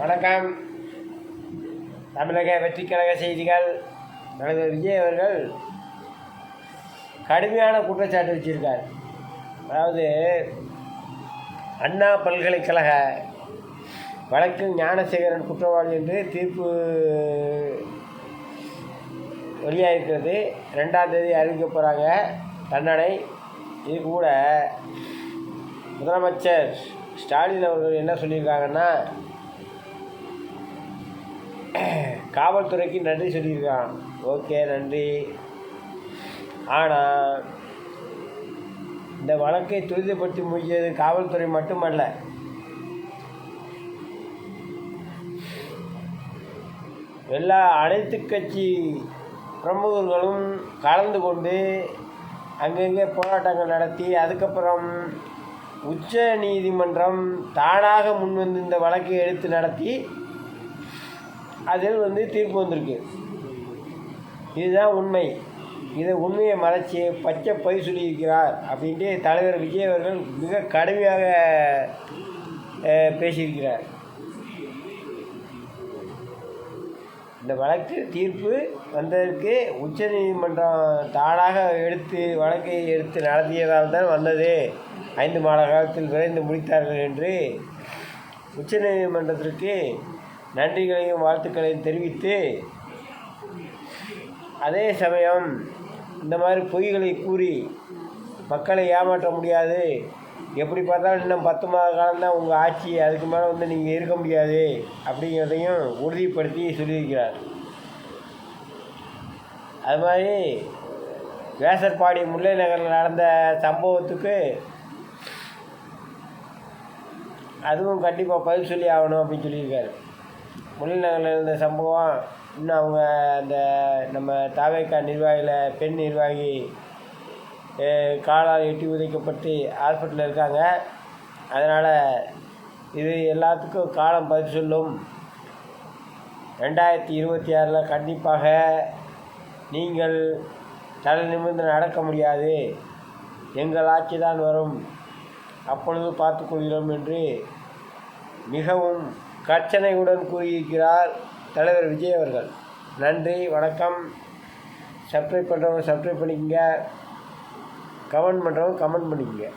வணக்கம். தமிழக வெற்றிக்கழக செய்திகள். தலைவர் விஜய் அவர்கள் கடுமையான குற்றச்சாட்டு வச்சிருக்கார். அதாவது அண்ணா பல்கலைக்கழக வழக்கில் ஞானசேகரன் குற்றவாளி என்று தீர்ப்பு வெளியாகிருக்கிறது ரெண்டாம் தேதி அறிவிக்க போகிறாங்க தண்டனை. இது கூட முதலமைச்சர் ஸ்டாலின் அவர்கள் என்ன சொல்லியிருக்காங்கன்னா காவல்துறைக்கு நன்றி சொல்லியிருக்கான். ஓகே நன்றி. ஆனால் இந்த வழக்கை துரிதப்படுத்தி முடிஞ்சது காவல்துறை மட்டுமல்ல. எல்லா அனைத்து கட்சி பிரமுகர்களும் கலந்து கொண்டு அங்கங்கே போராட்டங்கள் நடத்தி அதுக்கப்புறம் உச்ச நீதிமன்றம் தானாக முன்வந்து இந்த வழக்கை எடுத்து நடத்தி அதில் வந்து தீர்ப்பு வந்திருக்கு. இதுதான் உண்மை. இதை உண்மையை மறைச்சி பச்சை பொய் சொல்லியிருக்கிறார் அப்படின்ட்டு தலைவர் விஜய் அவர்கள் மிக கடுமையாக பேசியிருக்கிறார். இந்த வழக்கு தீர்ப்பு வந்ததற்கு உச்சநீதிமன்றம் தானாக எடுத்து வழக்கை எடுத்து நடத்தியதால் தான் வந்தது. ஐந்து மாத காலத்தில் விரைந்து முடித்தார்கள் என்று உச்சநீதிமன்றத்திற்கு நன்றிகளையும் வாழ்த்துக்களையும் தெரிவித்து அதே சமயம் இந்த மாதிரி பொய்களை கூறி மக்களை ஏமாற்ற முடியாது. எப்படி பார்த்தாலும் இன்னும் பத்து மாத காலம்தான் உங்கள் ஆட்சி அதுக்கு மேலே வந்து நீங்கள் இருக்க முடியாது அப்படிங்கிறதையும் உறுதிப்படுத்தி சொல்லியிருக்கிறார். அது மாதிரி வேசர்பாடி முல்லை நகரில் நடந்த சம்பவத்துக்கு அதுவும் கண்டிப்பாக பதில் சொல்லி ஆகணும் அப்படின்னு சொல்லியிருக்காரு. முல்லை இருந்த சம்பவம் இன்னும் அவங்க அந்த நம்ம தாவேக்கா நிர்வாகியில் பெண் நிர்வாகி காலால் எட்டி உதைக்கப்பட்டு ஹாஸ்பிட்டலில் இருக்காங்க. அதனால் இது எல்லாத்துக்கும் காலம் பதில் சொல்லும். ரெண்டாயிரத்தி இருபத்தி ஆறில் கண்டிப்பாக நீங்கள் தலை நிமிர்ந்து நடக்க முடியாது. எங்கள் ஆட்சி தான் வரும். அப்பொழுது பார்த்துக்கொள்கிறோம் என்று மிகவும் கர்ச்சனையுடன் கூறியிருக்கிறார் தலைவர் விஜய் அவர்கள். நன்றி வணக்கம். சப்ஸ்கிரைப் பண்ணுறவங்க சப்ஸ்கிரைப் பண்ணிக்கங்க. கமெண்ட் பண்ணுறவங்க கமெண்ட் பண்ணிக்கங்க.